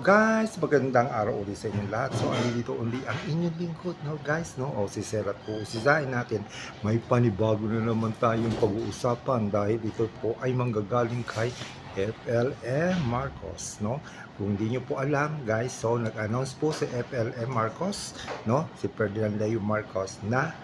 guys! Magandang araw ulit sa inyong lahat. So, andito ulit ang inyong lingkod, no guys, no? O si Serat po, si Zay natin. May panibago na naman tayong pag-uusapan dahil ito po ay manggagaling kay FLM Marcos, no? Kung hindi nyo po alam, guys, so nag-announce po si FLM Marcos, no? Si Ferdinand Leo Marcos na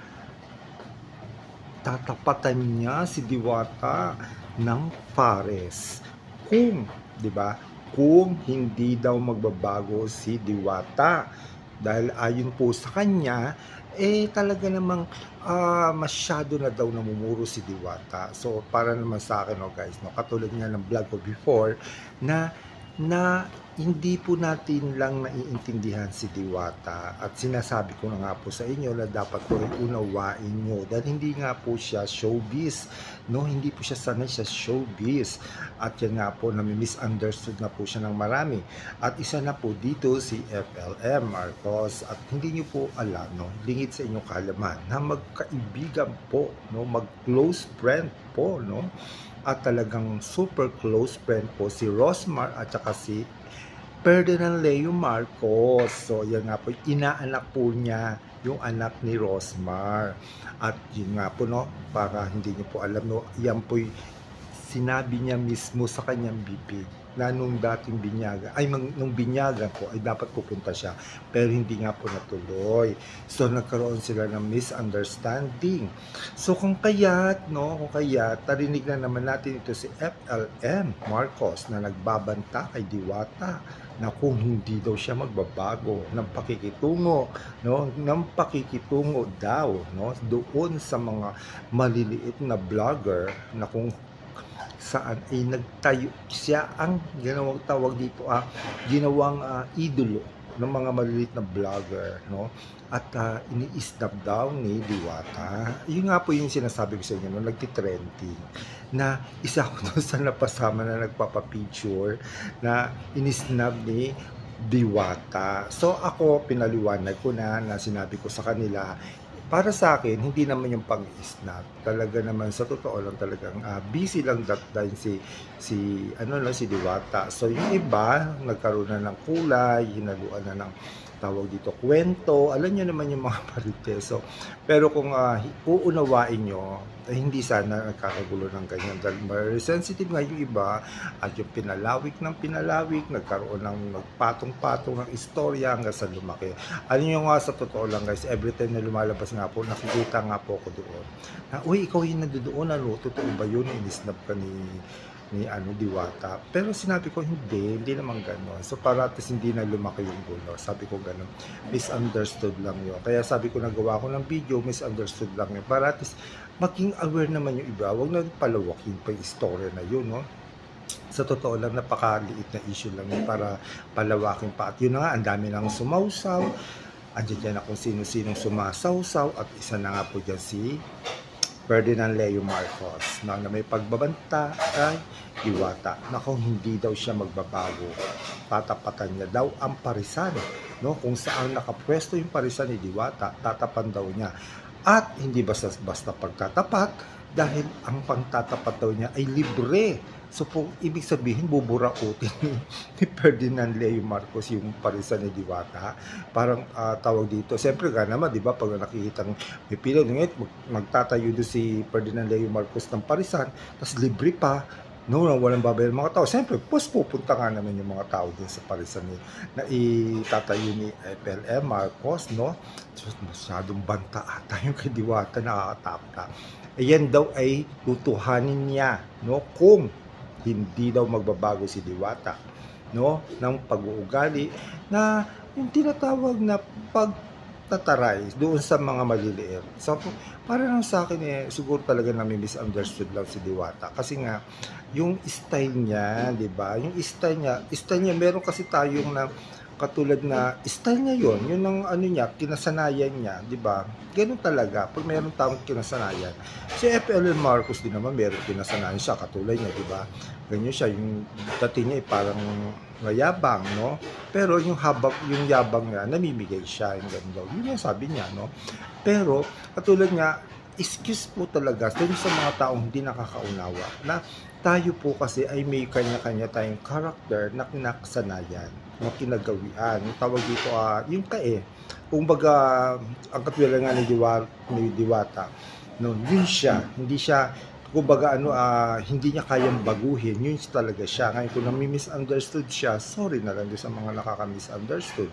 tatapatan niya si Diwata ng Pares. Kung, di ba, kung hindi daw magbabago si Diwata. Dahil ayon po sa kanya, eh talaga namang ah, masyado na daw namumuro si Diwata. So para naman sa akin, no, guys, no, katulad nga ng vlog ko before, na na hindi po natin lang naiintindihan si Diwata at sinasabi ko na nga po sa inyo na dapat po unawain nyo. Dahil hindi nga po siya showbiz no? Hindi po siya sanay sa showbiz. At yan nga po na misunderstood na po siya ng marami. At isa na po dito si FLM Marcos. At hindi nyo po alam no? Lingid sa inyong kalaman na magkaibigan po no? Mag close friend po no at talagang super close friend po si Rosmar at saka si Ferdinand Leo Marcos. So, yan nga po, inaanak po niya yung anak ni Rosmar. At yun nga po, no, para hindi niyo po alam, no, yan po sinabi niya mismo sa kanyang bibig na nung dating binyaga, ay nung binyagan po, ay dapat pupunta siya. Pero hindi nga po natuloy. So, nagkaroon sila ng misunderstanding. So, kung kaya't, no, kung kaya't, tarinig na naman natin ito si FLM Marcos na nagbabanta kay Diwata na kung hindi daw siya magbabago ng pakikitungo no ng pakikitungo daw no doon sa mga maliliit na vlogger na kung saan? Ay nagtayo siya ang ginawang tawag dito ah ginawang ah, idolo ng mga maliliit na vlogger no? At ah, ini-snap daw ni Diwata. Yun nga po yung sinasabi ko sa inyo no? Nagtitrending na isa ko doon sa napasama na nagpapapicture na inisnab ni Diwata. So ako pinaliwanag ko na na sinabi ko sa kanila para sa akin, hindi naman yung pang-snap. Talaga naman, sa totoo lang talagang ah, busy lang that time si, si, ano lang, si Diwata. So, yung iba, nagkaroon na ng kulay, hinaluan na ng tawag dito, kwento. Alam nyo naman yung mga pariteso. Pero kung ah, uunawain nyo, eh, hindi sana nagkakagulo ng ganyan. Dahil very sensitive nga yung iba at yung pinalawik ng pinalawik, nagkaroon ng nagpatong-patong ng istorya hanggang sa lumaki. Alam nyo nga sa totoo lang guys, every time na lumalabas nga po, nakikita nga po ako doon. Na, uy, ikaw yung nandoon, ano, totoo ba yun? Inisnap ka ni ni ano Diwata. Pero sinabi ko hindi, hindi naman gano'n. So para at hindi na lumaki yung gulo. Sabi ko gano'n. Misunderstood lang yun. Kaya sabi ko nagawa ko ng video, misunderstood lang yun. Para at maging aware naman yung iba. Huwag na palawakin pa yung story na yun, no? Sa totoo lang, napakaliit na issue lang yun para palawakin pa. At yun na nga, ang dami nang sumausaw. Andiyan dyan na kung sino-sinong sumasawsaw. At isa na nga po dyan si Ferdinand Leo Marcos na, may pagbabanta kay Diwata na kung hindi daw siya magbabago. Tatapatan niya daw ang parisan no? Kung saan nakapwesto yung parisan ni Diwata tatapan daw niya at hindi basta basta pagtatapat dahil ang pangtatapat daw niya ay libre. So po ibig sabihin buburautin ni, ni Ferdinand Leo Marcos yung parisan ni Diwata. Parang ah, tawag dito siyempre ka naman di ba pag nakikita may pila ngayon mag, magtatayo doon si Ferdinand Leo Marcos ng parisan tapos libre pa no, na walang babayad mga tao. Siyempre, pues pupunta nga naman yung mga tao din sa parisan ni, na itatayo ni FLM Marcos, no? So, masyadong banta ata yung kay Diwata, nakakatapta. Ayan daw ay tutuhanin niya, no? Kung hindi daw magbabago si Diwata, no? Ng pag-uugali na yung tinatawag na pagtataray doon sa mga maliliit. So, para lang sa akin eh, siguro talaga na may misunderstood lang si Diwata. Kasi nga, yung style niya, di ba? Yung style niya, style niya, meron kasi tayong na katulad na style niya yon yun ang ano niya, kinasanayan niya, di ba? Ganun talaga, pag meron taong kinasanayan. Si FL Marcos din naman, meron kinasanayan siya, katulad niya, di ba? Ganyan siya, yung dati niya ay parang mayabang, no? Pero yung habang, yung yabang niya, namimigay siya, yung ganun daw. Yun yung sabi niya, no? Pero, katulad nga, excuse po talaga dun sa mga taong hindi nakakaunawa na tayo po kasi ay may kanya-kanya tayong character na kinakasanayan. Na kinagawian. Yung tawag dito, ah, yung kae. Kung baga, ang katwiran nga ni, Diwa, ni Diwata, no, yun siya. Hindi siya, kumbaga ano, ah, hindi niya kayang baguhin. Yun talaga siya. Ngayon, kung nami-misunderstood siya, sorry na lang sa mga nakaka-misunderstood.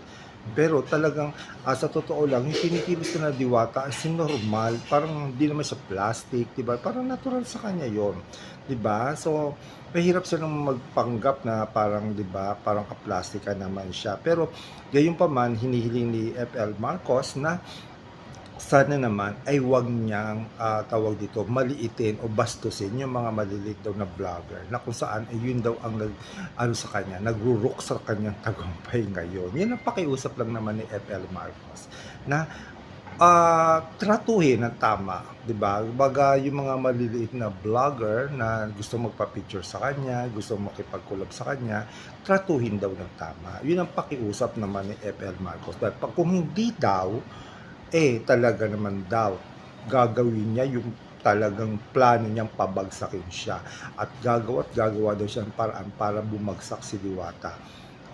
Pero talagang ah, sa totoo lang, yung kinikilos na diwata as in normal, parang hindi naman siya plastic, 'di ba? Parang natural sa kanya 'yon, 'di ba? So, mahirap silang magpanggap na parang 'di ba, parang ka-plastika naman siya. Pero gayon pa man hinihiling ni FL Marcos na sana naman ay wag niyang ah, tawag dito maliitin o bastusin yung mga maliliit daw na vlogger na kung saan ay yun daw ang nag ano sa kanya nagruruk sa kanyang tagumpay ngayon. Yan ang pakiusap lang naman ni FL Marcos na ah, tratuhin ng tama 'di ba? Baga yung mga maliliit na vlogger na gusto magpa-picture sa kanya gusto makipag-collab sa kanya tratuhin daw ng tama. Yun ang pakiusap naman ni FL Marcos. Dahil pag kung hindi daw eh talaga naman daw gagawin niya yung talagang plano niyang pabagsakin siya at gagawa at gagawa daw siya ng paraan para bumagsak si Diwata.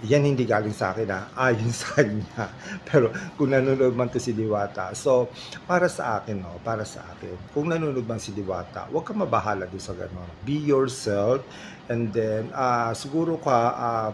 Yan hindi galing sa akin ha, ayon sa kanya. Pero kung nanonood man to si Diwata, so para sa akin no, para sa akin, kung nanonood man si Diwata, huwag ka mabahala doon sa ganon. Be yourself and then ah, siguro ka ah,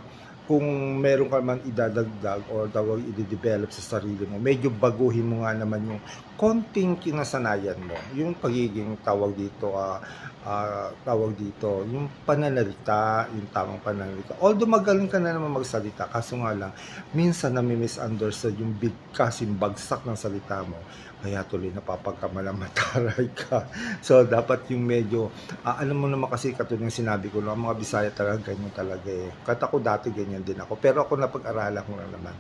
kung meron ka man idadagdag or tawag i-develop sa sarili mo, medyo baguhin mo nga naman yung konting kinasanayan mo. Yung pagiging tawag dito, ah, ah, tawag dito, yung pananalita, yung tamang pananalita. Although magaling ka na naman magsalita, kaso nga lang, minsan nami-misunderstood yung big kasing bagsak ng salita mo. Kaya tuloy napapagkamalamattaray ka. So, dapat yung medyo, ah, alam mo naman kasi katulad ng sinabi ko, no, ang mga Bisaya talaga ganyan talaga eh. Kahit ako dati ganyan din ako. Pero ako napag-aralan ko na naman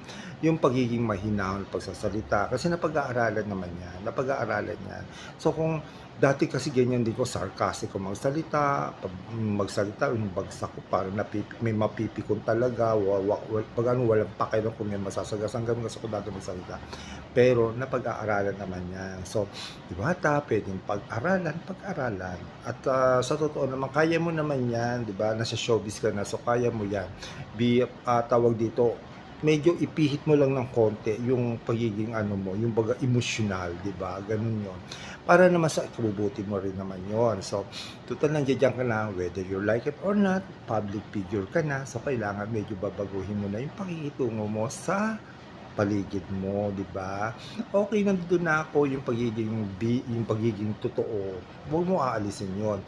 yung pagiging mahinahon pagsasalita. Kasi napag-aaralan naman yan. Napag-aaralan yan. So, kung dati kasi ganyan din ko, sarcastic ko magsalita, pag magsalita, bagsak ko, parang napipi, may mapipikon talaga, wa, wa, wa, pag ano, walang pakialam kung may masasagasan, ganun kasi ko dati magsalita. Pero napag-aaralan naman yan. So, di ba ta, pwedeng pag-aralan, pag-aralan. At ah, sa totoo naman, kaya mo naman yan, di ba? Nasa showbiz ka na, so kaya mo yan. Be, ah, tawag dito, medyo ipihit mo lang ng konti yung pagiging ano mo, yung baga emotional, di ba? Ganun yon Para naman sa ikabubuti mo rin naman yon So, total nandiyan ka na, whether you like it or not, public figure ka na, so kailangan medyo babaguhin mo na yung pakikitungo mo sa paligid mo, di ba? Okay, nandito na ako yung pagiging yung pagiging totoo. Huwag mo aalisin yon.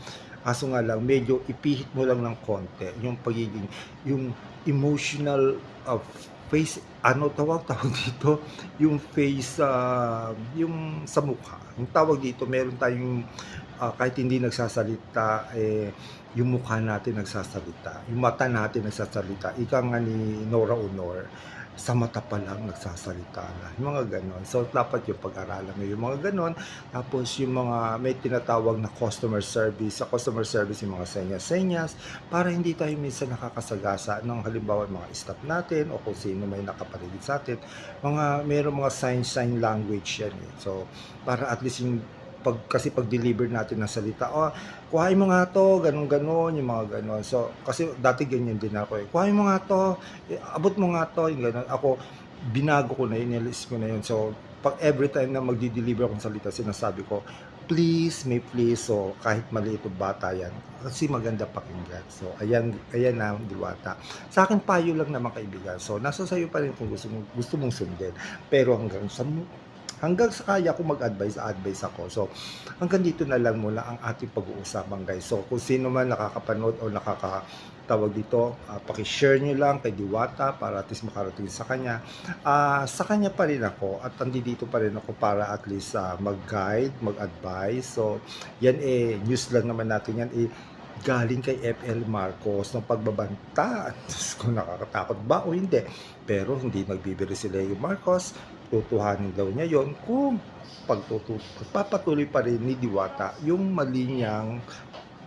Kaso nga lang, medyo ipihit mo lang ng konti yung pagiging, yung emotional of face, ano tawag tawag dito? Yung face, ah, yung sa mukha. Yung tawag dito, meron tayong, ah, kahit hindi nagsasalita, eh, yung mukha natin nagsasalita. Yung mata natin nagsasalita. Ika nga ni Nora Honor, sa mata pa lang nagsasalita na. Yung mga ganon. So, dapat yung pag-aralan mo yung mga ganon. Tapos, yung mga may tinatawag na customer service. Sa customer service, yung mga senyas-senyas para hindi tayo minsan nakakasagasa ng halimbawa mga staff natin o kung sino may nakapaligid sa atin. Mga, mayroong mga sign-sign language yan eh. So, para at least yung pag kasi pag deliver natin ng salita, oh, kuhain mo nga to, ganun ganon, yung mga ganon. So, kasi dati ganyan din ako eh. Kuhain mo nga to, eh, abot mo nga to, yung ganon. Ako, binago ko na yun, nilis ko na yun. So, pag every time na magdi-deliver akong salita, sinasabi ko, please, may please. So, kahit maliit o bata yan, kasi maganda pakinggan. So, ayan, ayan na, diwata. Sa akin, payo lang naman kaibigan. So, nasa sayo pa rin kung gusto, mo, gusto mong sundin. Pero hanggang sa hanggang sa kaya ko mag-advise, advise ako. So, hanggang dito na lang muna ang ating pag-uusapan guys. So, kung sino man nakakapanood o nakakatawag dito, uh, pakishare nyo lang kay Diwata para at least makarating sa kanya. Ah, sa kanya pa rin ako at dito pa rin ako para at least ah, mag-guide, mag-advise. So, yan eh, news lang naman natin yan eh, galing kay FL Marcos ng pagbabanta. Ko, nakakatakot ba o hindi? Pero hindi magbibiro si Leo Marcos. Tutuhanin daw niya yon kung pagpapatuloy pa rin ni Diwata yung mali niyang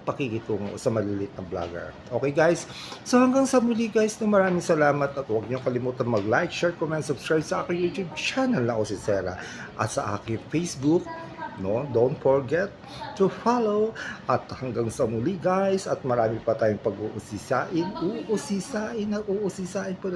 pakikitungo sa maliliit na vlogger. Okay guys? So hanggang sa muli guys, na maraming salamat at huwag niyo kalimutan mag-like, share, comment, subscribe sa aking YouTube channel na ako si Sarah at sa aking Facebook no? Don't forget to follow at hanggang sa muli guys. At marami pa tayong pag-uusisain. Uusisain at uusisain pa